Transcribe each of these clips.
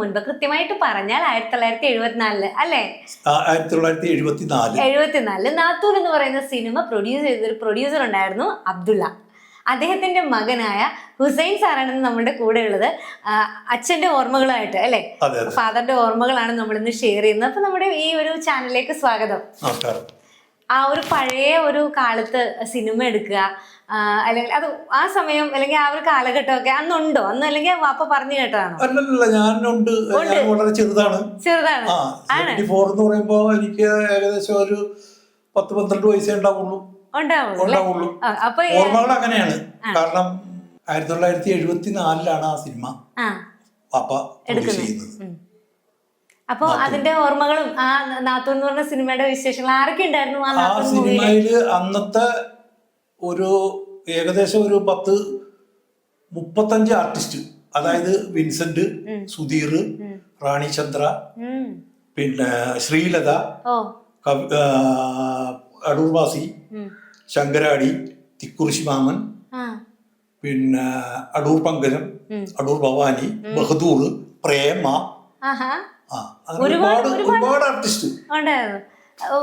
മുൻപ്. കൃത്യമായിട്ട് പറഞ്ഞാൽ ആയിരത്തി തൊള്ളായിരത്തി എഴുപത്തിനാലിൽ അല്ലേ? ആയിരത്തി തൊള്ളായിരത്തി എഴുപത്തിനാല് എഴുപത്തിനാലിൽ നാത്തൂർ എന്ന് പറയുന്ന സിനിമ പ്രൊഡ്യൂസ് ചെയ്തൊരു പ്രൊഡ്യൂസർ ഉണ്ടായിരുന്നു അബ്ദുള്ള. അദ്ദേഹത്തിന്റെ മകനായ ഹുസൈൻ സാറാണ് നമ്മുടെ കൂടെ ഉള്ളത്. അച്ഛന്റെ ഓർമ്മകളായിട്ട് അല്ലെ? ഫാദറിന്റെ ഓർമ്മകളാണ് നമ്മൾ ഇന്ന് ഷെയർ ചെയ്യുന്നത്. അപ്പൊ നമ്മുടെ ഈ ഒരു ചാനലിലേക്ക് സ്വാഗതം. നമസ്കാരം. ആ ഒരു പഴയ ഒരു കാലത്ത് സിനിമ എടുക്കുക അല്ലെങ്കിൽ അത് ആ സമയം അല്ലെങ്കിൽ ആ ഒരു കാലഘട്ടമൊക്കെ അന്നുണ്ടോ? അന്ന് അല്ലെങ്കിൽ വാപ്പ പറഞ്ഞു കേട്ടതാണോ? അല്ലല്ല ഞാനുണ്ട്. വളരെ ചെറുതാണ്. ചെറുതാണ്. ആ സെവന്റി ഫോർ എന്ന് പറയുമ്പോ എനിക്ക് ഏകദേശം ഒരു പത്ത് പന്ത്രണ്ട് വയസ്സേ ഉണ്ടാവുള്ളൂ. ഉണ്ടാവുള്ളൂ അപ്പൊ ഓർമ്മകൾ അങ്ങനെയാണ്. കാരണം ആയിരത്തി തൊള്ളായിരത്തി എഴുപത്തി നാലിലാണ് ആ. സിനിമ പാപ്പ ചെയ്യുന്നത്. അപ്പൊ അതിന്റെ ഓർമ്മകളും ആ നാത്തൂൻ എന്ന് പറഞ്ഞ സിനിമയുടെ വിശേഷങ്ങൾ ആരൊക്കെ ഉണ്ടായിരുന്നു ആ സിനിമയിൽ അന്നത്തെ ഒരു ഏകദേശം ഒരു പത്ത് മുപ്പത്തഞ്ച് ആർട്ടിസ്റ്റ് അതായത് വിൻസെന്റ് സുധീർ റാണി ചന്ദ്ര പിന്നെ ശ്രീലത ഓ. കവി ആ, അടൂർ ശങ്കരാടി തിക്കുറിശി മാമൻ പിന്നെ അടൂർ പങ്കജം അടൂർ ഭവാനി ബഹദൂർ പ്രേമ ഒരുപാട് ഒരുപാട് ആർട്ടിസ്റ്റ് ഉണ്ടായിരുന്നു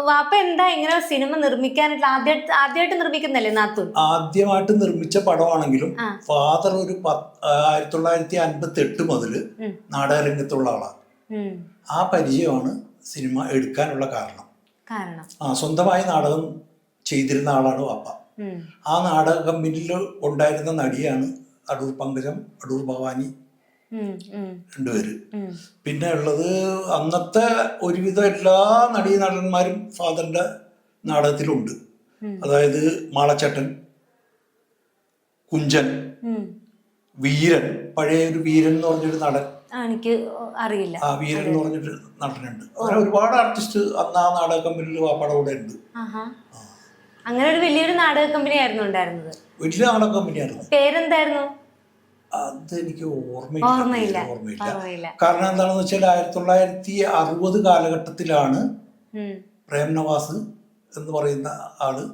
വാപ്പ എന്താ ഇങ്ങനെ സിനിമ നിർമ്മിക്കാനായിട്ട് ആദ്യമായിട്ട് ആദ്യമായിട്ട് നിർമ്മിക്കുന്നല്ലേ നാത്തു ആദ്യമായിട്ട് നിർമ്മിച്ച പടമാണെങ്കിലും ഫാദർ ഒരു ആയിരത്തി തൊള്ളായിരത്തി അൻപത്തി എട്ട് മുതൽ ഉം. നാടകരംഗത്തുള്ള ആളാണ്. ആ പരിചയമാണ് സിനിമ എടുക്കാനുള്ള കാരണം. കാരണം. ആ സ്വന്തമായി നാടകം ചെയ്തിരുന്ന ആളാണ് അപ്പ ആ നാടക കമ്പനിയിൽ ഉണ്ടായിരുന്ന നടിയാണ് അടൂർ പങ്കജം അടൂർ ഭവാനി. രണ്ടുപേര്. പിന്നെ ഉള്ളത് അന്നത്തെ ഒരുവിധം എല്ലാ നടീ നടന്മാരും ഫാദറിന്റെ നാടകത്തിലുണ്ട്. അതായത് മാളച്ചട്ടൻ കുഞ്ചൻ വീരൻ പഴയ ഒരു വീരൻ എന്ന് പറഞ്ഞൊരു നടൻ. എനിക്ക് അറിയില്ല. ആ വീരൻ എന്ന് പറഞ്ഞൊരു നടനുണ്ട്. അങ്ങനെ ഒരുപാട് ആർട്ടിസ്റ്റ് അന്ന് ആ നാടക കമ്പനിയിൽ വാപ്പയുടെ കൂടെ ഉണ്ട്. അങ്ങനെ ഒരു വലിയൊരു നാടക കമ്പനി ആയിരുന്നു ഉണ്ടായിരുന്നത്. വലിയ നാടക കമ്പനിയായിരുന്നു പേരെന്തായിരുന്നു? അതെനിക്ക് ഓർമ്മയില്ല. ഓർമ്മയില്ല. കാരണം എന്താണെന്ന് വെച്ചാൽ ആയിരത്തി തൊള്ളായിരത്തി അറുപത് കാലഘട്ടത്തിലാണ്. പ്രേം നവാസ് എന്ന് പറയുന്ന ആൾ.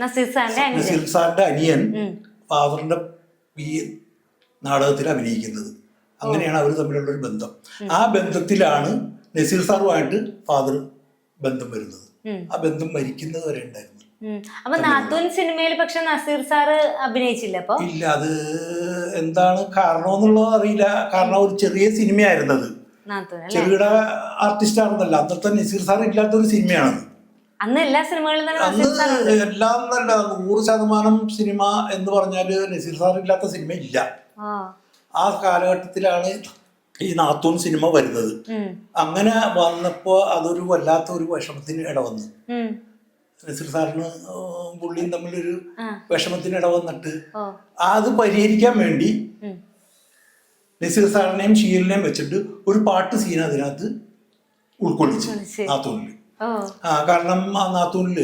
നസീർസാന്റെ നസീർ സാറിന്റെ അനിയൻ. ഫാദറിന്റെ ഈ നാടകത്തിൽ അഭിനയിക്കുന്നത്. അങ്ങനെയാണ് അവർ തമ്മിലുള്ള ഒരു ബന്ധം. ആ ബന്ധത്തിലാണ് നസീർ സാറുമായിട്ട് ഫാദർ ബന്ധം വരുന്നത്. ആ ബന്ധം മരിക്കുന്നത് വരെ ഉണ്ടായിരുന്നു. അപ്പൊ നാത്തൂൻ സിനിമയിൽ പക്ഷെ നസീർ സാറ് അഭിനയിച്ചില്ല അപ്പൊ? ഇല്ല അത് എന്താണ് കാരണം എന്നുള്ളത് അറിയില്ല. കാരണം ഒരു ചെറിയ സിനിമയായിരുന്നു അത് ചെറുകിട ആർട്ടിസ്റ്റ് ആണെന്നല്ല അന്നത്തെ നസീർ സാർ ഇല്ലാത്ത ഒരു സിനിമയാണ്. അന്ന് എല്ലാ സിനിമകളിലും അന്ന് എല്ലാം നല്ല നൂറ് ശതമാനം സിനിമ എന്ന് പറഞ്ഞാൽ നസീർ സാർ ഇല്ലാത്ത സിനിമ ഇല്ല. ആ. കാലഘട്ടത്തിലാണ് ഈ നാത്തൂൻ സിനിമ വരുന്നത്. അങ്ങനെ വന്നപ്പോ അതൊരു വല്ലാത്ത ഒരു വിഷമത്തിന് ഇടവന്നു. നസീർ സാറിന് പുള്ളിയും തമ്മിലൊരു ആ. വിഷമത്തിന് ഇടവന്നിട്ട് വന്നിട്ട് അത് പരിഹരിക്കാൻ വേണ്ടി. നസീർ സാറിനെയും ഷീലിനെയും വെച്ചിട്ട് ഒരു പാട്ട് സീൻ അതിനകത്ത് ഉൾക്കൊള്ളിച്ചു ഓ. ആ കാരണം ആ നാത്തൂണിൽ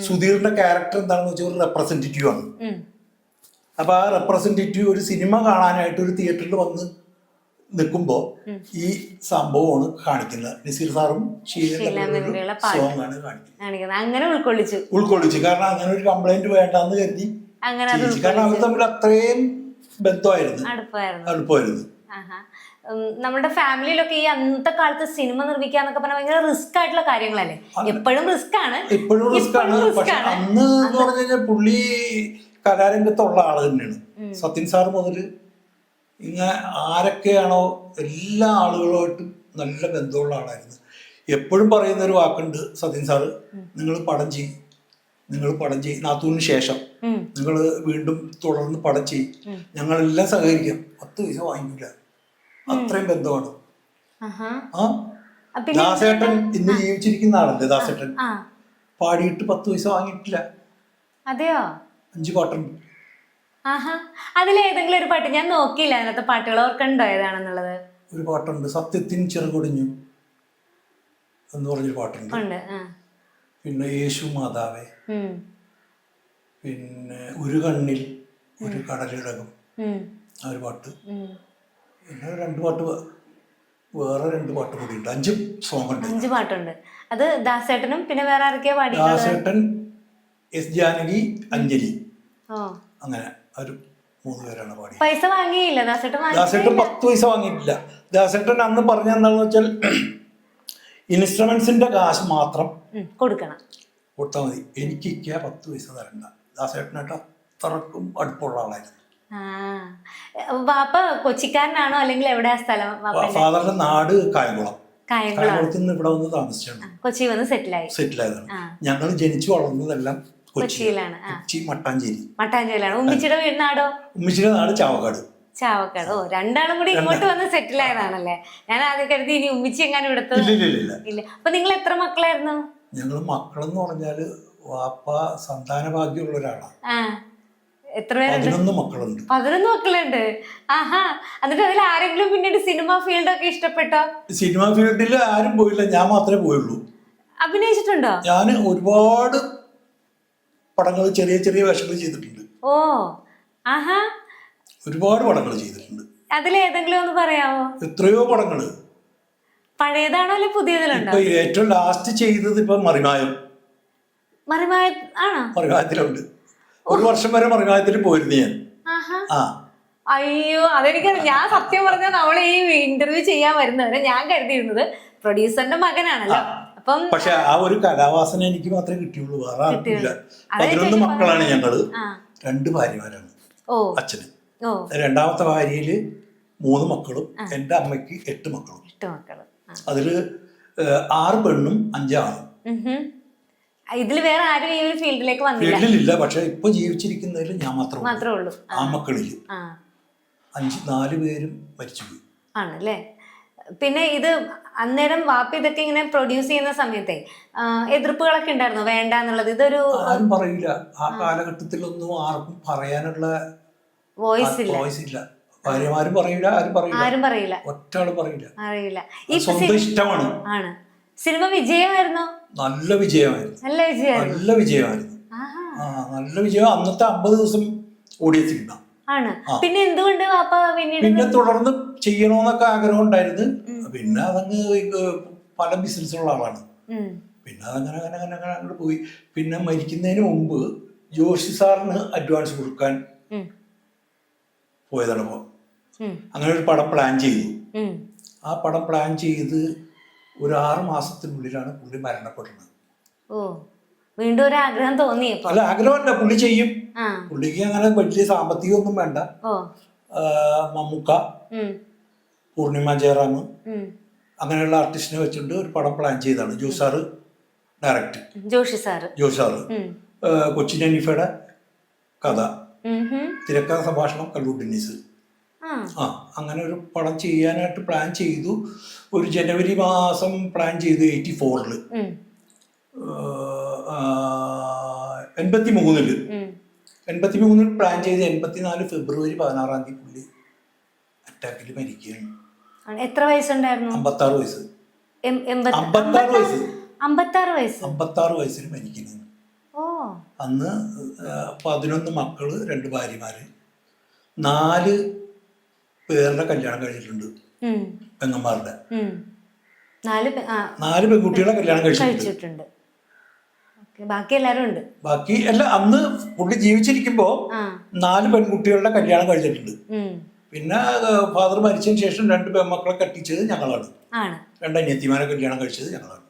സുധീറിന്റെ ക്യാരക്ടർ എന്താണെന്ന് വെച്ചാൽ ഒരു റെപ്രസെന്റേറ്റീവ് ആണ്. അപ്പൊ ആ റെപ്രസെന്റേറ്റീവ് ഒരു സിനിമ കാണാനായിട്ട് ഒരു തിയേറ്ററിൽ വന്ന് നിൽക്കുമ്പോൾ ഈ സംഭവമാണ് കാണിക്കുന്നത്. നസീർ സാറും ഷീലും തമ്മിലുള്ള പാട്ട്. സോങ് ആണ് കാണിക്കുന്നത്. അങ്ങനെ ഉൾക്കൊള്ളിച്ചു. ഉൾക്കൊള്ളിച്ചു. കാരണം അങ്ങനെ ഒരു കംപ്ലൈന്റ് വേണ്ടെന്ന് കരുതി. കാരണം അവർ തമ്മിൽ അത്രയും ബന്ധമായിരുന്നു. അടുപ്പായിരുന്നു അടുപ്പമായിരുന്നു. നമ്മുടെ ഫാമിലിയിലൊക്കെ ഈ അന്നത്തെ കാലത്ത് സിനിമ നിർമ്മിക്കാന്നൊക്കെ പറഞ്ഞാൽ ഭയങ്കര റിസ്ക് ആയിട്ടുള്ള കാര്യങ്ങളല്ലേ? എപ്പോഴും റിസ്ക് ആണ്. എപ്പോഴും റിസ്ക് ആണ്. പക്ഷെ അന്ന് എന്ന് പറഞ്ഞു കഴിഞ്ഞാൽ പുള്ളി കലാരംഗത്തുള്ള ആൾ തന്നെയാണ്. സത്യൻ സാർ മുതൽ ഇങ്ങനെ ആരൊക്കെയാണോ എല്ലാ ആളുകളുമായിട്ടും നല്ല ബന്ധമുള്ള ആളായിരുന്നു. എപ്പോഴും പറയുന്ന ഒരു വാക്കുണ്ട് സത്യൻ സാറ് നിങ്ങൾ പടം ചെയ്യും. നിങ്ങൾ പടം ചെയ്യും. നാത്തൂന് ശേഷം നിങ്ങൾ വീണ്ടും തുടർന്ന് പടം ചെയ്യും. ഞങ്ങളെല്ലാം സഹകരിക്കാം. പത്ത് പൈസ വാങ്ങിക്കില്ല അത്രയും ബന്ധമാണ്. ആ? ദാസേട്ടൻ ഇന്ന് ജീവിച്ചിരിക്കുന്ന ആളല്ലേ ദാസേട്ടൻ? പാടിയിട്ട് പത്ത് പൈസ വാങ്ങിയിട്ടില്ല. അതെയോ? അഞ്ച് പാട്ടുണ്ട് ആഹാ. അതിലേതെങ്കിലും ഒരു പാട്ട് ഞാൻ നോക്കിയില്ല. അതിനകത്ത് പാട്ടുകൾ ഓർക്കണ്ടോ ഏതാണെന്നുള്ളത്? ഒരു പാട്ടുണ്ട്. സത്യത്തിൻ ചെറുകൊടിഞ്ഞു എന്ന് പറഞ്ഞൊരു പാട്ടുണ്ട്. ഉണ്ട്. ആ. പിന്നെ യേശു മാതാവേ. ഉം. പിന്നെ ഒരു കണ്ണിൽ ഒരു കടലിടകം ഉം. ആ ഒരു പാട്ട്. ഉം. പിന്നെ രണ്ട് പാട്ട് വേ- വേറെ രണ്ട് പാട്ട് കൂടി ഉണ്ട് അഞ്ച് സോങ് ഉണ്ട് അഞ്ച് പാട്ടുണ്ട്. അത് ദാസേട്ടനും പിന്നെ വേറെ ആരൊക്കെയാ പാടി ദാസേട്ടൻ എസ് ജാനകി അഞ്ജലി. ഓ. അങ്ങനെ. ഒരു മൂന്ന് പേരാണ് പാടി പൈസ വാങ്ങിയില്ല ദാസേട്ടൻ പത്ത് പൈസ വാങ്ങിയിട്ടില്ല. ദാസേട്ടൻ അന്ന് പറഞ്ഞ എന്താണെന്ന് വെച്ചാൽ ഇൻസ്ട്രുമെന്റ്സിന്റെ കാശ് മാത്രം കൊടുക്കണം. കൊടുത്താൽ മതി. എനിക്ക് ഇക്ക പത്ത് പൈസ തരണ്ട. ദാസേട്ടനായിട്ട് അത്രക്കും അടുപ്പുള്ള ആളായിരുന്നു. വാപ്പ കൊച്ചിക്കാരനാണോ അല്ലെങ്കിൽ എവിടെയാ സ്ഥലം ഫാദറിന്റെ നാട് കായംകുളം. കായംകുളം. കായംകുളത്ത് നിന്ന് ഇവിടെ വന്ന് താമസിച്ചാണ്. കൊച്ചി വന്ന് സെറ്റിലായി സെറ്റിൽ ആയതാണ്. ഞങ്ങൾ ജനിച്ചു വളർന്നതെല്ലാം കൊച്ചിയിലാണ് കൊച്ചി മട്ടാഞ്ചേരി. മട്ടാഞ്ചേരിയിലാണ്. ഉമ്മിച്ചിയുടെ വീടിനാടോ? ഉമ്മച്ചിയുടെ നാട് ചാവക്കാട്. ചാവക്കാട്. ഓ രണ്ടാളും കൂടി ഇങ്ങോട്ട് വന്ന് സെറ്റിൽ ആയതാണല്ലേ? ഞാൻ ആദ്യം കരുതി ഇനി ഉമ്മിച്ചി എങ്ങാനും എടുത്തത് ഇല്ല അപ്പൊ നിങ്ങൾ എത്ര മക്കളായിരുന്നു? ഞങ്ങൾ മക്കളെന്ന് പറഞ്ഞാൽ വാപ്പ സന്താന ഭാഗ്യമുള്ള ഒരാളാണ് എത്ര പേരുണ്ട്? മക്കളുണ്ട്. പതിനൊന്ന് മക്കളുണ്ട്. ആഹാ. എന്നിട്ട് അതിൽ ആരെങ്കിലും പിന്നീട് സിനിമ ഫീൽഡ് ഒക്കെ ഇഷ്ടപ്പെട്ടോ? സിനിമ ഫീൽഡിൽ ആരും പോയില്ല. ഞാൻ മാത്രമേ പോയുള്ളൂ. അഭിനയിച്ചിട്ടുണ്ടോ? ഞാൻ ഒരുപാട് പടങ്ങൾ ചെറിയ ചെറിയ വേഷങ്ങൾ ചെയ്തിട്ടുണ്ട്. ഓ ആഹാ. ഒരുപാട് പടങ്ങൾ ചെയ്തിട്ടുണ്ട്. അതിൽ ഏതെങ്കിലും ഒന്ന് പറയാമോ എത്രയോ പടങ്ങൾ. പഴയതാണോ അല്ലെ പുതിയതിലുണ്ടോ? ഇപ്പൊ ഏറ്റവും ലാസ്റ്റ് ചെയ്തത് ഇപ്പൊ മറിമായം. മറിമായ ആണോ? മറിമായത്തിലുണ്ട്. ഒരു വർഷം വരെ മറിമായത്തിൽ പോയിരുന്നു ഞാൻ. ആഹാ. ആ. അയ്യോ അതെനിക്ക് ഞാൻ സത്യം പറഞ്ഞാൽ നമ്മൾ ഈ ഇന്റർവ്യൂ ചെയ്യാൻ വരുന്നവരെ ഞാൻ കരുതിയിരുന്നത് പ്രൊഡ്യൂസറിന്റെ മകനാണല്ലോ. അപ്പം പക്ഷെ ആ ഒരു കലാവാസന എനിക്ക് മാത്രമേ കിട്ടിയുള്ളൂ. വേറെ ആർക്കില്ല പതിനൊന്ന് മക്കളാണ് ഞങ്ങൾ. രണ്ട് ഭാര്യമാരാണ്. അച്ഛന്. രണ്ടാമത്തെ ഭാര്യയിൽ മൂന്ന് മക്കളും എന്റെ അമ്മയ്ക്ക് എട്ട് മക്കളും. എട്ട് മക്കളും. അതിൽ ആറ് പെണ്ണും അഞ്ചാണ്. ഇതിൽ വേറെ ആരും ഈ ഒരു ഫീൽഡിലേക്ക് വന്നില്ല. ഫീൽഡിലില്ല പക്ഷെ ഇപ്പൊ ജീവിച്ചിരിക്കുന്നതിൽ ഞാൻ മാത്രം മാത്രമേ ഉള്ളൂ. ആ, മക്കളിൽ. മക്കളിൽ അഞ്ച് നാല് പേരും മരിച്ചുപോയി. ആണല്ലേ? പിന്നെ ഇത് അന്നേരം വാപ്പ ഇതൊക്കെ ഇങ്ങനെ പ്രൊഡ്യൂസ് ചെയ്യുന്ന സമയത്തെ എതിർപ്പുകളൊക്കെ ഉണ്ടായിരുന്നു? വേണ്ട എന്നുള്ളത്? ഇതൊരു ആരും പറയില്ല. ആ കാലഘട്ടത്തിലൊന്നും ആർക്കും പറയാനുള്ള വോയിസ് ഇല്ല. വോയിസ് ഇല്ല. ഭാര്യമാരും പറയില്ല ആരും പറയില്ല. ആരും പറയില്ല. ഒറ്റാളും പറയില്ല. അറിയില്ല. സ്വന്തം ഇഷ്ടമാണ്. ആണ്. സിനിമ വിജയമായിരുന്നോ? നല്ല വിജയമായിരുന്നു. നല്ല വിജയമായിരുന്നു. നല്ല വിജയമായിരുന്നു. ആ നല്ല വിജയം അന്നത്തെ അമ്പത് ദിവസം ഓടിയ സിനിമ ആണ്. പിന്നെ എന്തുകൊണ്ട് വാപ്പ പിന്നീട് പിന്നെ തുടർന്ന് ചെയ്യണമെന്നൊക്കെ ആഗ്രഹം ഉണ്ടായിരുന്നു. പിന്നെ അതങ്ങ് പല ബിസിനസ്സുള്ള ആളാണ്. പിന്നെ അതങ്ങനെ അങ്ങനെ അങ്ങനെ അങ്ങനെ അങ്ങോട്ട് പോയി. പിന്നെ മരിക്കുന്നതിന് മുമ്പ് ജോഷി സാറിന് അഡ്വാൻസ് കൊടുക്കാൻ. പോയതാണ് അങ്ങനെ ഒരു പടം പ്ലാൻ ചെയ്തു. ആ പടം പ്ലാൻ ചെയ്ത് ഒരു ആറ് മാസത്തിനുള്ളിലാണ് പുള്ളി മരണപ്പെടുന്നത് ഓ. വീണ്ടും ഒരു ആഗ്രഹം തോന്നിയപ്പോ അല്ല ആഗ്രഹമല്ല. പുള്ളി ചെയ്യും. പുള്ളിക്ക് അങ്ങനെ വലിയ സാമ്പത്തികമൊന്നും വേണ്ട. മമ്മൂക്ക. പൂർണിമ ജയറാം. അങ്ങനെയുള്ള ആർട്ടിസ്റ്റിനെ വെച്ചിട്ട് ഒരു പടം പ്ലാൻ ചെയ്താണ്. Jose director direct. Joshi sir. Sir. ഉം. കൊച്ചിൻ അനീഫയുടെ കഥ. തിരക്കഥ സംഭാഷണം കല്ലൂർ ടെന്നീസ് ആ. അങ്ങനെ ഒരു പടം ചെയ്യാനായിട്ട് പ്ലാൻ ചെയ്തു. ഒരു ജനുവരി മാസം പ്ലാൻ ചെയ്തു എയ്റ്റി ഫോറിൽ ഉം. എൺപത്തി മൂന്നിൽ. എൺപത്തി മൂന്നിൽ പ്ലാൻ ചെയ്ത് എൺപത്തിനാല് ഫെബ്രുവരി പതിനാറാം തീയതി പുള്ളി അറ്റാക്കിൽ മരിക്കുകയാണ്. എത്ര വയസ്സുണ്ടായിരുന്നു? അമ്പത്താറ് വയസ്സ്. അമ്പത്താറ് വയസ്സ്. അമ്പത്താറ് വയസ്സ്. അമ്പത്താറ് വയസ്സിൽ മരിക്കുന്നത്. അന്ന് പതിനൊന്ന് മക്കൾ രണ്ട് ഭാര്യമാര്. നാല് പേരുടെ കല്യാണം കഴിഞ്ഞിട്ടുണ്ട്. പെങ്ങന്മാരുടെ. നാല് പെൺകുട്ടികളെ കല്യാണം കഴിച്ചിട്ടുണ്ട്. ബാക്കി എല്ലാരും ഉണ്ട്? ബാക്കി അല്ല അന്ന് പുള്ളി ജീവിച്ചിരിക്കുമ്പോ നാല് പെൺകുട്ടികളുടെ കല്യാണം കഴിഞ്ഞിട്ടുണ്ട്. പിന്നെ ഫാദർ മരിച്ചതിന് ശേഷം രണ്ട് പെൺമക്കളെ കെട്ടിച്ചത് ഞങ്ങളാണ്. രണ്ട് അനിയത്തിമാരെ കല്യാണം കഴിച്ചത് ഞങ്ങളാണ്.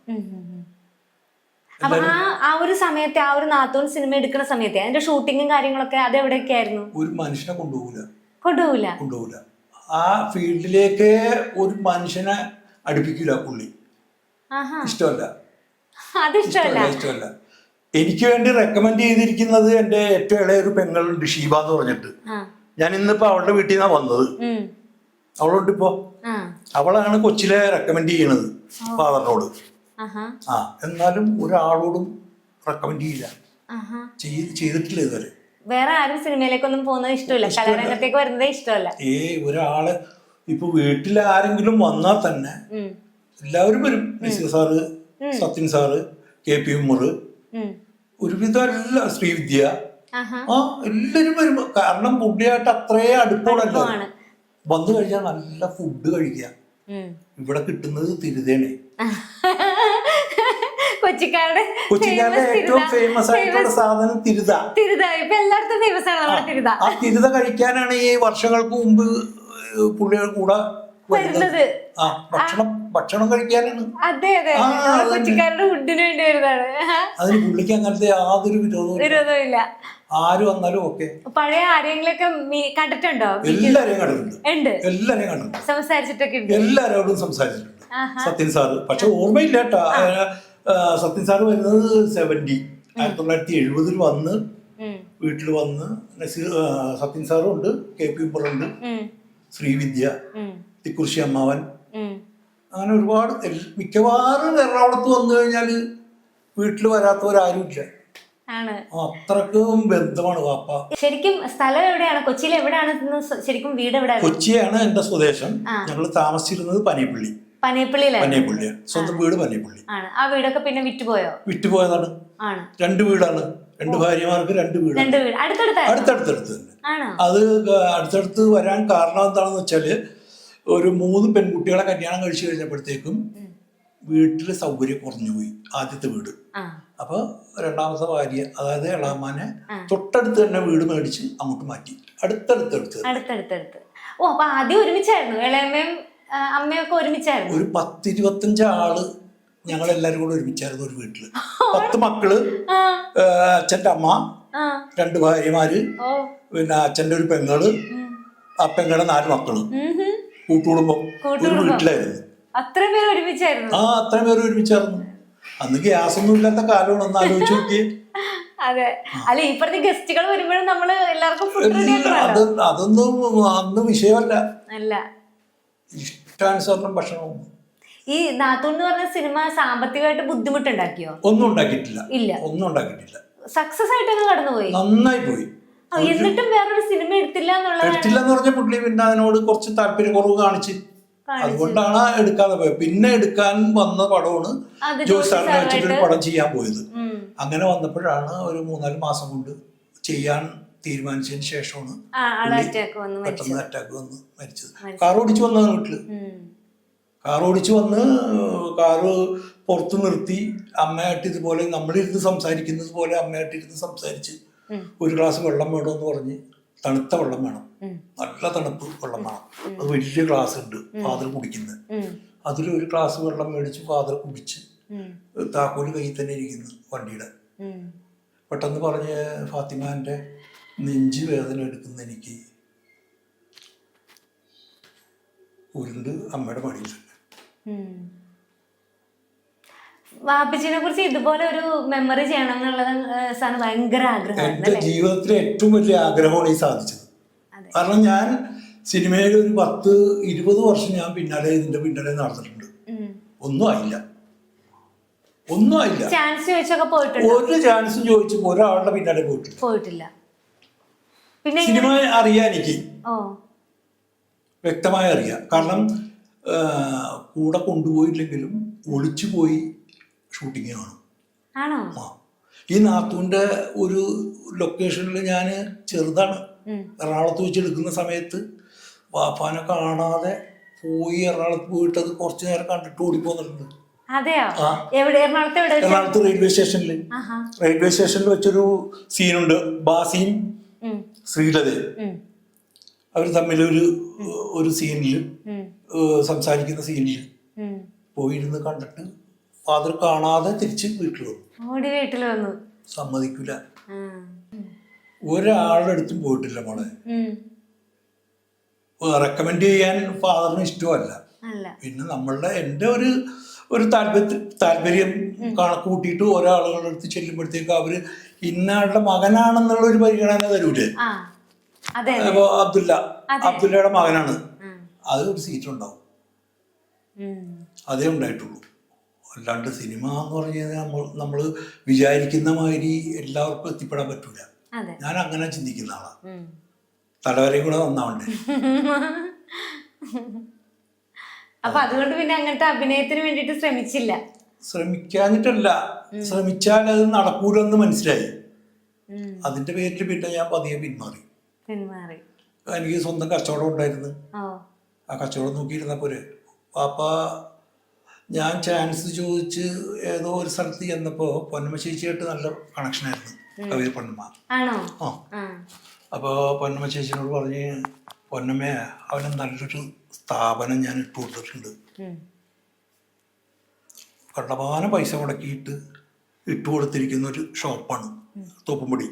അപ്പൊ ആ ആ ഒരു സമയത്തെ ആ ഒരു നാത്തൂൺ സിനിമ എടുക്കുന്ന സമയത്തെ അതിന്റെ ഷൂട്ടിങ്ങും കാര്യങ്ങളൊക്കെ അത് എവിടെയൊക്കെ ആയിരുന്നു ഒരു മനുഷ്യനെ കൊണ്ടുപോകില്ല കൊണ്ടുപോകില്ല കൊണ്ടുപോകില്ല ആ ഫീൽഡിലേക്ക് ഒരു മനുഷ്യനെ അടുപ്പിക്കില്ല പുള്ളി. ഇഷ്ടമല്ല. അത് ഇഷ്ടമല്ല ഇഷ്ടമല്ല. എനിക്ക് വേണ്ടി റെക്കമെൻഡ് ചെയ്തിരിക്കുന്നത് എന്റെ ഏറ്റവും ഇളയ ഒരു പെങ്ങളുണ്ട് ഷീബ എന്ന് പറഞ്ഞിട്ട്. ഞാൻ ഇന്നിപ്പോ അവളുടെ വീട്ടിൽ നിന്നാണ് വന്നത്. ഉം. അവളുണ്ട് ഇപ്പോ അവളാണ് കൊച്ചിലെ റെക്കമെൻഡ് ചെയ്യണത് ഫാദറിനോട് ആ എന്നാലും ഒരാളോടും റെക്കമെൻഡ് ചെയ്യില്ല. ചെയ്തിട്ടില്ല ഇതുവരെ. വേറെ ആരും സിനിമയിലേക്കൊന്നും പോകുന്നത് ഇഷ്ടമില്ല. കലാരംഗത്തേക്ക് വരുന്നത് ഇഷ്ടമല്ല. ഏ ഒരാൾ ഇപ്പൊ വീട്ടിൽ ആരെങ്കിലും വന്നാൽ തന്നെ എല്ലാവരും വരും. Sir Sathyan sir K P Ummer. ഒരുവിധം എല്ലാ ശ്രീവിദ്യ ആ എല്ലാരും വരുമ്പോ കാരണം പുള്ളിയായിട്ട് അത്രേ അടുപ്പമുള്ളല്ലോ വന്നു കഴിഞ്ഞാൽ നല്ല ഫുഡ് കഴിക്കുക ഇവിടെ കിട്ടുന്നത് തിരുതേണേ കൊച്ചിക്കാരുടെ കൊച്ചിക്കാരുടെ ഏറ്റവും ഫേമസ് ആയിട്ടുള്ള സാധനം തിരുത. തിരുത. ഇപ്പൊ എല്ലായിടത്തും ഫേമസ് ആണ് നമ്മുടെ തിരുത. ആ തിരുത കഴിക്കാനാണ് ഈ വർഷങ്ങൾക്ക് മുമ്പ് പുള്ളിയുടെ കൂടെ വരുന്നത്. ഭക്ഷണം ഭക്ഷണം കഴിക്കാനാണ്. അതെ അതെ. കൊച്ചിക്കാരുടെ ഫുഡിന് വേണ്ടി വരുന്നതാണ് അതിന് പുള്ളിക്ക് അങ്ങനത്തെ യാതൊരു വിരോധവും ഇല്ല. ആര് വന്നാലും ഓക്കെ. പഴയ ആരെങ്കിലൊക്കെ കണ്ടിട്ടുണ്ടോ? എല്ലാരെയും കണ്ടിട്ടുണ്ട്. എല്ലാരെയും കണ്ടിട്ടുണ്ട്. സംസാരിച്ചിട്ടൊക്കെ എല്ലാരോടും സംസാരിച്ചിട്ടുണ്ട്. സത്യൻ സാറ്. പക്ഷെ ഓർമ്മയില്ല കേട്ടോ. സത്യൻ സാറ് വരുന്നത് സെവന്റി ആയിരത്തി തൊള്ളായിരത്തി എഴുപതിൽ വന്ന് വീട്ടിൽ വന്ന് സത്യൻ സാറും ഉണ്ട് കെ പി ഉണ്ട്. ശ്രീവിദ്യ. തിക്കുറിശി അമ്മാവൻ. അങ്ങനെ ഒരുപാട് മിക്കവാറും എറണാകുളത്ത് വന്നു കഴിഞ്ഞാൽ വീട്ടിൽ വരാത്തവരാരുമില്ല. ആണ്. അത്രക്കും ബന്ധമാണ് വാപ്പ. ശരിക്കും സ്ഥലം എവിടെയാണ്? കൊച്ചിയിൽ എവിടെയാണ് ശരിക്കും വീട് എവിടെയാണ് കൊച്ചിയാണ് എന്റെ സ്വദേശം. ഞങ്ങൾ താമസിച്ചിരുന്നത് പനയപ്പള്ളി. പനയപ്പള്ളിയാണ് സ്വന്തം വീട് പനയപ്പള്ളി. ആ വീടൊക്കെ പിന്നെ വിറ്റുപോയോ? വിറ്റുപോയതാണ് രണ്ട് വീടാണ്. രണ്ട് ഭാര്യമാർക്ക് രണ്ട് വീട്. അടുത്തടുത്ത്? അടുത്തടുത്ത് തന്നെ. അത് അടുത്തടുത്ത് വരാൻ കാരണം എന്താണെന്ന് വെച്ചാൽ ഒരു മൂന്ന് പെൺകുട്ടികളെ കല്യാണം കഴിച്ചു കഴിഞ്ഞപ്പോഴത്തേക്കും വീട്ടിൽ സൗകര്യം കുറഞ്ഞുപോയി ആദ്യത്തെ വീട്. അപ്പൊ രണ്ടാമത്തെ ഭാര്യ അതായത് ഇളാമാനെ. തൊട്ടടുത്ത് തന്നെ വീട് മേടിച്ച് അങ്ങോട്ട് മാറ്റി. അടുത്തടുത്തടുത്ത്. അടുത്തടുത്തടുത്ത്. ഓ അപ്പൊ ആദ്യം ഒരുമിച്ചായിരുന്നു. ഇളയമ്മയും അമ്മയൊക്കെ ഒരുമിച്ചായിരുന്നു. ഒരു പത്തിരുപത്തഞ്ച് ആൾ ഞങ്ങൾ എല്ലാരും കൂടെ ഒരുമിച്ചായിരുന്നു ഒരു വീട്ടിൽ. പത്ത് മക്കൾ അച്ഛന്റെ അമ്മ രണ്ട് ഭാര്യമാര് പിന്നെ അച്ഛന്റെ ഒരു പെങ്ങൾ. ആ പെങ്ങളുടെ നാല് മക്കൾ. കൂട്ടുകുടുംബം. ഒരു. വീട്ടിലായിരുന്നു. അത്രയും പേര് ഒരുമിച്ചായിരുന്നു? ആ അത്രയും പേര് ഒരുമിച്ചായിരുന്നു. അന്ന് ഗ്യാസ് ഒന്നും ഇല്ലാത്ത കാലമാണ് ഒന്ന് ആലോചിച്ച് നോക്കിയേ. അതെ. അല്ല ഇപ്പഴത്തെ ഗസ്റ്റുകൾ വരുമ്പോഴും നമ്മൾ എല്ലാവർക്കും അത് അതൊന്നും അന്ന് വിഷയമല്ല. അല്ല. ഇഷ്ടാനുസരണം ഭക്ഷണം ഈ നാത്തൂൻ എന്ന് പറഞ്ഞ സിനിമ സാമ്പത്തികമായിട്ട് ബുദ്ധിമുട്ടുണ്ടാക്കിയോ? ഒന്നും ഉണ്ടാക്കിയിട്ടില്ല. ഇല്ല. ഒന്നും ഉണ്ടാക്കിയിട്ടില്ല. സക്സസ് ആയിട്ട് അങ്ങ് കടന്നുപോയി? നന്നായി പോയി. എന്നിട്ടും വേറൊരു സിനിമ എടുത്തില്ല എടുത്തില്ല എടുത്തില്ലെന്ന് പറഞ്ഞ പുള്ളി പിന്നെ അതിനോട് കുറച്ച് താല്പര്യക്കുറവ് കാണിച്ച്. കാണിച്ചു. അതുകൊണ്ടാണ് എടുക്കാതെ പോയത്. പിന്നെ എടുക്കാൻ വന്ന പടമാണ് ജോസ് സാറിനെ വെച്ചിട്ട് പടം ചെയ്യാൻ പോയത്. അങ്ങനെ വന്നപ്പോഴാണ് ഒരു മൂന്നാൽ മാസം കൊണ്ട് ചെയ്യാൻ തീരുമാനിച്ചതിന് ശേഷമാണ് പെട്ടെന്ന് അറ്റാക്ക് വന്ന് മരിച്ചത്. കാർ ഓടിച്ചു വന്നതാണ് വീട്ടിൽ. കാർ ഓടിച്ചു വന്ന് കാറ് പുറത്ത് നിർത്തി. അമ്മയായിട്ട് ഇതുപോലെ നമ്മളിരുന്ന് സംസാരിക്കുന്നത് പോലെ അമ്മയായിട്ട് ഇരുന്ന് സംസാരിച്ച്. ഒരു ഗ്ലാസ് വെള്ളം വേണമെന്ന് പറഞ്ഞ് തണുത്ത വെള്ളം വേണം. നല്ല തണുപ്പ് വെള്ളം വേണം. അത് വലിയ ഗ്ലാസ് ഉണ്ട് ഫാദർ കുടിക്കുന്നത്. അതിൽ ഒരു ഗ്ലാസ് വെള്ളം മേടിച്ച് ഫാദർ കുടിച്ച്. താക്കോൽ കയ്യിൽ തന്നെ ഇരിക്കുന്നു വണ്ടിയുടെ. പെട്ടെന്ന് പറഞ്ഞ് ഫാത്തിമാന്റെ നെഞ്ച് വേദന എടുക്കുന്ന എനിക്ക് ഉരുണ്ട് അമ്മയുടെ മടിയിൽ തന്നെ. വാപ്പച്ചിനെ കുറിച്ച് ഇതുപോലെ ഒരു മെമ്മറി ചെയ്യണം എന്നുള്ളത് സാറിന് ഭയങ്കര എന്റെ ജീവിതത്തിൽ ജീവിതത്തിലെ ഏറ്റവും വലിയ ആഗ്രഹമാണ് ഈ സാധിച്ചത്. അതെ. കാരണം ഞാൻ സിനിമയിൽ ഒരു പത്ത് ഇരുപത് വർഷം ഞാൻ പിന്നാലെ ഇതിന്റെ പിന്നാലെ നടന്നിട്ടുണ്ട്. ഒന്നും ആയില്ല. ഒന്നും ആയില്ല. ചാൻസ് ചോദിച്ചൊക്കെ പോയിട്ടുണ്ട്? ഒരു ചാൻസും ചോദിച്ചു ഒരാളുടെ പിന്നാലെ പോയിട്ടില്ല. പോയിട്ടില്ല. പിന്നെ സിനിമ അറിയാൻ എനിക്ക്. ഓ. വ്യക്തമായി അറിയാം. കാരണം ആ, കൂടെ കൊണ്ടുപോയില്ലെങ്കിലും ഒളിച്ചു പോയി ഷൂട്ടിങ് കാണും. ആണോ? ആ. ഈ നാത്തൂന്റെ ഒരു ലൊക്കേഷനിൽ ഞാൻ ചെറുതാണ്. എറണാകുളത്ത് വെച്ച് എടുക്കുന്ന സമയത്ത് വാപ്പാനെ കാണാതെ പോയി എറണാകുളത്ത് പോയിട്ട് അത് കുറച്ച് നേരം കണ്ടിട്ട് ഓടിപ്പോന്നിട്ടുണ്ട്. എറണാകുളത്ത് റെയിൽവേ സ്റ്റേഷനിൽ റെയിൽവേ സ്റ്റേഷനിൽ വെച്ചൊരു സീനുണ്ട്. ബാസിയും. ശ്രീലതയും. അവർ തമ്മിൽ ഒരു ഒരു സീനിൽ സംസാരിക്കുന്ന സീനിൽ. പോയിരുന്ന് കണ്ടിട്ട് ഫാദർ കാണാതെ തിരിച്ച് വീട്ടിൽ വന്നു. ഓടി വീട്ടിൽ വന്നു. സമ്മതിക്കില്ല. ഒരാളുടെ അടുത്തും പോയിട്ടില്ല മോളെ. റെക്കമെൻഡ് ചെയ്യാൻ ഫാദറിന് ഇഷ്ടമല്ല. പിന്നെ നമ്മളുടെ എന്റെ ഒരു ഒരു താല്പര്യ താല്പര്യം കണക്ക് കൂട്ടിയിട്ട് ഒരാളുകളുടെ അടുത്ത് ചെല്ലുമ്പോഴത്തേക്ക് അവർ ഇന്നാളുടെ മകനാണെന്നുള്ള ഒരു പരിഗണന തരൂലേ. അപ്പൊ അബ്ദുല്ല. അബ്ദുല്ലയുടെ മകനാണ്. അത് ഒരു സീറ്റ് ഉണ്ടാവും. അതേ ഉണ്ടായിട്ടുള്ളൂ. അല്ലാണ്ട് സിനിമ എന്ന് പറഞ്ഞു കഴിഞ്ഞാൽ നമ്മൾ നമ്മൾ വിചാരിക്കുന്ന മാതിരി എല്ലാവർക്കും എത്തിപ്പെടാൻ പറ്റൂല. ഞാൻ അങ്ങനെ ചിന്തിക്കുന്ന ആളാണ്. തലവരെയും കൂടെ നന്നാവണ്ടേ അപ്പൊ അതുകൊണ്ട് പിന്നെ അങ്ങനത്തെ അഭിനയത്തിന് വേണ്ടിട്ട് ശ്രമിച്ചില്ല. ശ്രമിക്കാഞ്ഞിട്ടല്ല. ശ്രമിച്ചാൽ അത് നടക്കൂലെന്ന് മനസ്സിലായി. അതിന്റെ പേരിൽ പിന്നെ ഞാൻ പതിയെ പിന്മാറി. പിന്മാറി. എനിക്ക് സ്വന്തം കച്ചവടം ഉണ്ടായിരുന്നു. ആ കച്ചവടം നോക്കിയിരുന്നപ്പോ പാപ്പ ഞാൻ ചാൻസ് ചോദിച്ച് ഏതോ ഒരു സ്ഥലത്ത് ചെന്നപ്പോൾ പൊന്നമ്മ ചേച്ചിയായിട്ട് നല്ല കണക്ഷനായിരുന്നു കവിത പൊന്നമ്മ. ആ. അപ്പോൾ പൊന്നമ്മ ചേച്ചിനോട് പറഞ്ഞ് പൊന്നമ്മ അവന് നല്ലൊരു സ്ഥാപനം ഞാൻ ഇട്ട് കൊടുത്തിട്ടുണ്ട്. കണ്ടമാനം പൈസ മുടക്കിയിട്ട് ഇട്ട് കൊടുത്തിരിക്കുന്ന ഒരു ഷോപ്പാണ് തോപ്പുംപടി.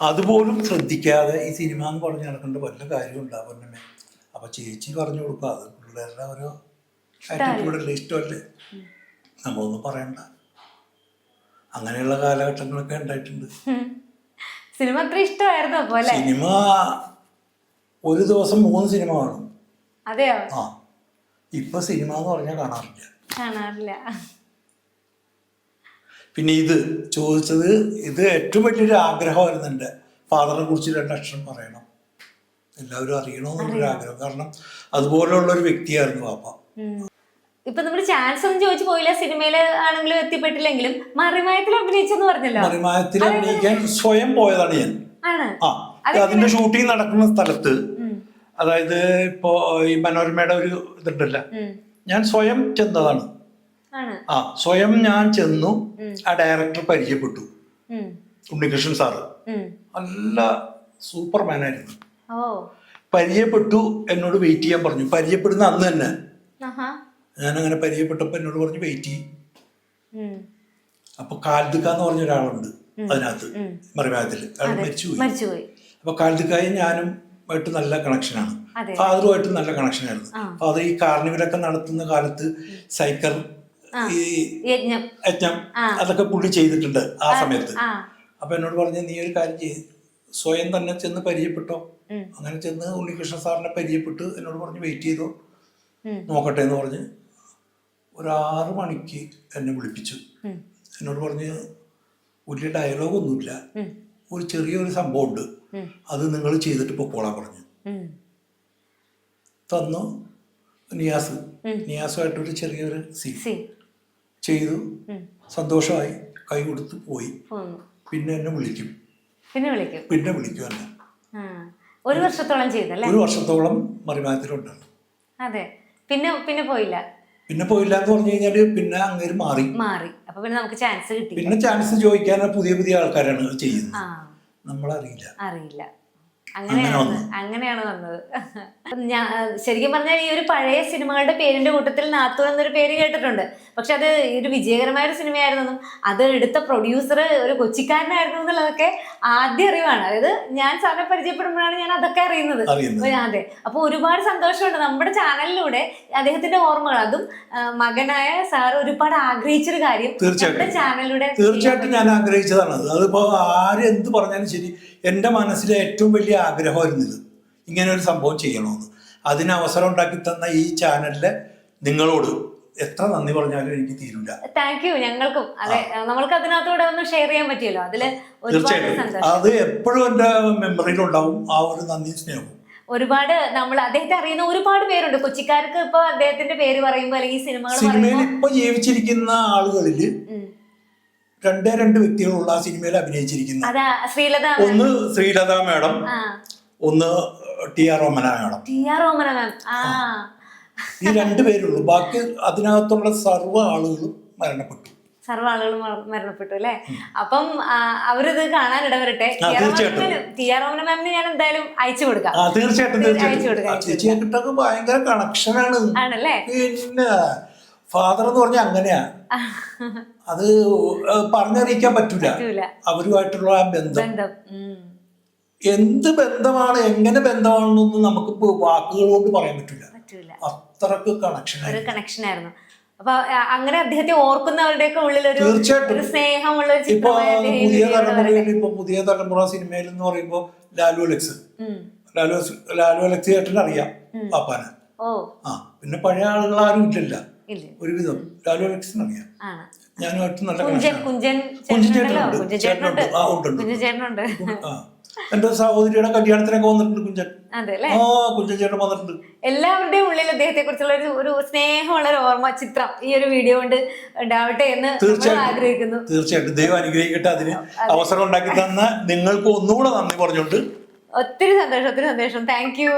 അതുപോലും ശ്രദ്ധിക്കാതെ ഈ സിനിമ എന്ന് പറഞ്ഞ് നടക്കേണ്ട വല്ല കാര്യമുണ്ടാവും പൊന്നമ്മ. അപ്പൊ ചേച്ചി പറഞ്ഞു കൊടുക്കുക അത് പിള്ളേരുടെ ഓരോ ആറ്റിറ്റ്യൂഡല്ലേ ഇഷ്ടമല്ലേ നമ്മളൊന്നും പറയണ്ട. അങ്ങനെയുള്ള കാലഘട്ടങ്ങളൊക്കെ ഉണ്ടായിട്ടുണ്ട്. സിനിമ അത്ര ഇഷ്ടമായിരുന്നു സിനിമ ഒരു ദിവസം മൂന്ന് സിനിമ കാണും. അതെയോ? ആ. ഇപ്പൊ സിനിമ എന്ന് പറഞ്ഞാൽ കാണാറില്ല. കാണാറില്ല. പിന്നെ ഇത് ചോദിച്ചത് ഇത് ഏറ്റവും വലിയൊരു ആഗ്രഹമായിരുന്നു എന്റെ. ഫാദറിനെ കുറിച്ച് രണ്ടക്ഷരം പറയണം. എല്ലാവരും അറിയണമെന്നുള്ളൊരു ആഗ്രഹം. കാരണം അതുപോലെയുള്ള ഒരു വ്യക്തിയായിരുന്നു പാപ്പ. ഇപ്പൊ നമ്മൾ ചാൻസ് ഒന്നും ചോദിച്ചു പോയില്ല. സിനിമയിൽ ആണെങ്കിലും എത്തിപ്പെട്ടില്ലെങ്കിലും മറിമായത്തിൽ അഭിനയിച്ചെന്ന് പറഞ്ഞല്ലോ. മറിമായത്തിൽ അഭിനയിക്കാൻ സ്വയം പോയതാണ് ഞാൻ. അതിന്റെ ഷൂട്ടിംഗ് നടക്കുന്ന സ്ഥലത്ത് അതായത് ഇപ്പോ ഈ മനോരമയുടെ ഒരു ഇതുണ്ടല്ല. ഞാൻ സ്വയം ചെന്നതാണ്. ആ സ്വയം ഞാൻ ചെന്നു. ആ ഡയറക്ടർ പരിചയപ്പെട്ടു. ഉണ്ണികൃഷ്ണൻ സാറ് നല്ല സൂപ്പർമാൻ ആയിരുന്നു. പരിചയപ്പെട്ടു എന്നോട് വെയിറ്റ് ചെയ്യാൻ പറഞ്ഞു. പരിചയപ്പെടുന്ന അന്ന് തന്നെ. അങ്ങനെ പരിചയപ്പെട്ടപ്പോൾ എന്നോട് പറഞ്ഞു വെയിറ്റ് ചെയ്യും. അപ്പൊ കാൽദിക്ക എന്ന് പറഞ്ഞ ഒരാളുണ്ട് അതിനകത്ത് മറിവാദത്തിൽ അയാൾ മരിച്ചുപോയി. അപ്പൊ കാൽദിക്കായും ഞാനും ആയിട്ട് നല്ല കണക്ഷനാണ് ഫാദറുമായിട്ട് നല്ല കണക്ഷനായിരുന്നു ആയിരുന്നു. ഫാദർ ഈ കാർണിവലൊക്കെ നടത്തുന്ന കാലത്ത് സൈക്കർ ഈ യജ്ഞം. അതൊക്കെ പുള്ളി ചെയ്തിട്ടുണ്ട് ആ സമയത്ത്. അപ്പൊ എന്നോട് പറഞ്ഞ നീ ഒരു കാര്യം ചെയ്ത് സ്വയം തന്നെ ചെന്ന് പരിചയപ്പെട്ടോ. അങ്ങനെ ചെന്ന് ഉണ്ണികൃഷ്ണ സാറിനെ പരിചയപ്പെട്ട്. എന്നോട് പറഞ്ഞ് വെയിറ്റ് ചെയ്തോ. നോക്കട്ടെ എന്ന് പറഞ്ഞ് ഒരു ആറ് മണിക്ക് എന്നെ വിളിപ്പിച്ചു. എന്നോട് പറഞ്ഞ് വലിയ ഡയലോഗ് ഒന്നുമില്ല. ഒരു ചെറിയൊരു സംഭവം ഉണ്ട് അത് നിങ്ങൾ ചെയ്തിട്ട് പൊക്കോളാൻ പറഞ്ഞു. തന്നു നിയാസ്. നിയാസുമായിട്ടൊരു ചെറിയൊരു സീൻ ചെയ്തു. സന്തോഷമായി. കൈ കൊടുത്ത് പോയി. പിന്നെ. എന്നെ വിളിക്കും. പിന്നെ വിളിക്കും. പിന്നെ വിളിക്കും ഒരു വർഷത്തോളം ചെയ്തല്ലേ? ഒരു വർഷത്തോളം മറിമാനത്തിലുണ്ടല്ലോ അതെ. പിന്നെ പിന്നെ പോയില്ല? പിന്നെ പോയില്ല എന്ന് പറഞ്ഞു കഴിഞ്ഞാൽ പിന്നെ അങ്ങേര് മാറി. മാറി. അപ്പൊ പിന്നെ നമുക്ക് ചാൻസ് കിട്ടി പിന്നെ ചാൻസ് ചോദിക്കാൻ പുതിയ പുതിയ ആൾക്കാരാണ് ചെയ്യുന്നത്. നമ്മളറിയില്ല. അറിയില്ല. അങ്ങനെയാണ് അങ്ങനെയാണ് വന്നത്. ഞാൻ ശരിക്കും പറഞ്ഞാൽ ഈ ഒരു പഴയ സിനിമകളുടെ പേരിന്റെ കൂട്ടത്തിൽ നാത്തു എന്നൊരു പേര് കേട്ടിട്ടുണ്ട്. പക്ഷെ അത് ഒരു വിജയകരമായ ഒരു സിനിമയായിരുന്നെന്നും അത് എടുത്ത പ്രൊഡ്യൂസർ ഒരു കൊച്ചിക്കാരനായിരുന്നു എന്നുള്ളതൊക്കെ ആദ്യ അറിവാണ്. അതായത് ഞാൻ സാറിനെ പരിചയപ്പെടുമ്പോഴാണ് ഞാൻ അതൊക്കെ അറിയുന്നത്. അതെ. അപ്പൊ ഒരുപാട് സന്തോഷമുണ്ട്. നമ്മുടെ ചാനലിലൂടെ അദ്ദേഹത്തിന്റെ ഓർമ്മകൾ അതും മകനായ സാർ ഒരുപാട് ആഗ്രഹിച്ചൊരു കാര്യം തീർച്ചയായിട്ടും. ചാനലിലൂടെ തീർച്ചയായിട്ടും ഞാൻ ആഗ്രഹിച്ചതാണ്. അതിപ്പോ ആര് എന്ത് പറഞ്ഞാലും ശരി എന്റെ മനസ്സിലെ ഏറ്റവും വലിയ ആഗ്രഹമായിരുന്നു ഇത്. ഇങ്ങനെ ഒരു സംഭവം ചെയ്യണമെന്ന്. അതിന് അവസരം ഉണ്ടാക്കി തന്ന ഈ ചാനലിലെ നിങ്ങളോട് എത്ര നന്ദി പറഞ്ഞാലും എനിക്ക് തീരൂല. താങ്ക് യു ഞങ്ങൾക്കും. അതെ നമ്മൾക്ക് അതിനകത്തൂടെ ഒന്ന് ഷെയർ ചെയ്യാൻ പറ്റിയല്ലോ. അതിൽ തീർച്ചയായിട്ടും. അത് എപ്പോഴും എന്റെ മെമ്മറിയിലുണ്ടാവും ആ ഒരു നന്ദി സ്നേഹവും. ഒരുപാട് നമ്മൾ അദ്ദേഹത്തെ അറിയുന്ന ഒരുപാട് പേരുണ്ട്. കൊച്ചിക്കാർക്ക് ഇപ്പൊ അദ്ദേഹത്തിന്റെ പേര് പറയുമ്പോ അല്ലെങ്കിൽ സിനിമകൾ സിനിമയിൽ ഇപ്പൊ ജീവിച്ചിരിക്കുന്ന ആളുകളിൽ. രണ്ടേ രണ്ട് വ്യക്തികളുള്ള ആ സിനിമയിൽ അഭിനയിച്ചിരിക്കുന്നു അതാ ശ്രീലത ഒന്ന് ശ്രീലത മാഡം ഒന്ന് T R Omana madam. T R Omana ma'am. ഈ രണ്ടു പേരുള്ളൂ. ബാക്കി അതിനകത്തുള്ള സർവ ആളുകളും മരണപ്പെട്ടു. സർവ ആളുകളും മരണപ്പെട്ടു അല്ലെ? അപ്പം അവരിത് കാണാൻ ഇടവരട്ടെ. ടി ആർ ഓമന മാമിന് ഞാൻ എന്തായാലും അയച്ചു കൊടുക്കാം. തീർച്ചയായിട്ടും തീർച്ചയായിട്ടും. ഭയങ്കര കണക്ഷനാണ് ആണല്ലേ? പിന്നെ ഫാദർ എന്ന് പറഞ്ഞാൽ അങ്ങനെയാ. അത് പറഞ്ഞറിയിക്കാൻ പറ്റൂല. അവരുമായിട്ടുള്ള ആ ബന്ധം. എന്ത് ബന്ധമാണ് എങ്ങനെ ബന്ധമാണെന്നൊന്നും നമുക്ക് വാക്കുകൾ കൊണ്ട് പറയാൻ പറ്റൂല. അത്രയ്ക്ക് കണക്ഷൻ ഒരു കണക്ഷൻ ആയിരുന്നു. അപ്പൊ അങ്ങനെ അദ്ദേഹത്തെ ഓർക്കുന്നവരുടെയൊക്കെ ഉള്ളിൽ ഒരു തീർച്ചയായിട്ടും. ഒരു സ്നേഹമുള്ള ഒരു ഇപ്പൊ പുതിയ തലമുറയിൽ ഇപ്പൊ പുതിയ തലമുറ സിനിമയിൽ എന്ന് പറയുമ്പോ ലാലു അലക്സ്. ലാലു ലാലു അലക്സ് ചേട്ടൻ അറിയാം പാപ്പാന്. ആ പിന്നെ പഴയ ആളുകൾ ആരും ഇല്ലല്ല. ഇല്ല. ഒരുവിധം ലാലു അലക്സിന് അറിയാം. ഞാനും ഞാനുമായിട്ട് നല്ല കുഞ്ചൻ ചേട്ടനുണ്ട്. ആ, ഉണ്ട്, ആ. എന്റെ സഹോദരിയുടെ കല്യാണത്തിനൊക്കെ വന്നിട്ടുണ്ട് കുഞ്ചൻ. ആ കുഞ്ചൻ ചേട്ടൻ വന്നിട്ടുണ്ട്. എല്ലാവരുടെയും ഉള്ളിൽ അദ്ദേഹത്തെ കുറിച്ചുള്ള ഒരു ഒരു സ്നേഹമുള്ള ഒരു ഓർമ്മ ചിത്രം ഈ ഒരു വീഡിയോ കൊണ്ട് ഉണ്ടാവട്ടെ എന്ന്. ആഗ്രഹിക്കുന്നു. തീർച്ചയായിട്ടും. ദൈവം അനുഗ്രഹിക്കട്ടെ അതിന് അവസരം ഉണ്ടാക്കി തന്ന നിങ്ങൾക്ക് ഒന്നുകൂടെ നന്ദി പറഞ്ഞുകൊണ്ട് ഒത്തിരി സന്തോഷം ഒത്തിരി സന്തോഷം. Thank you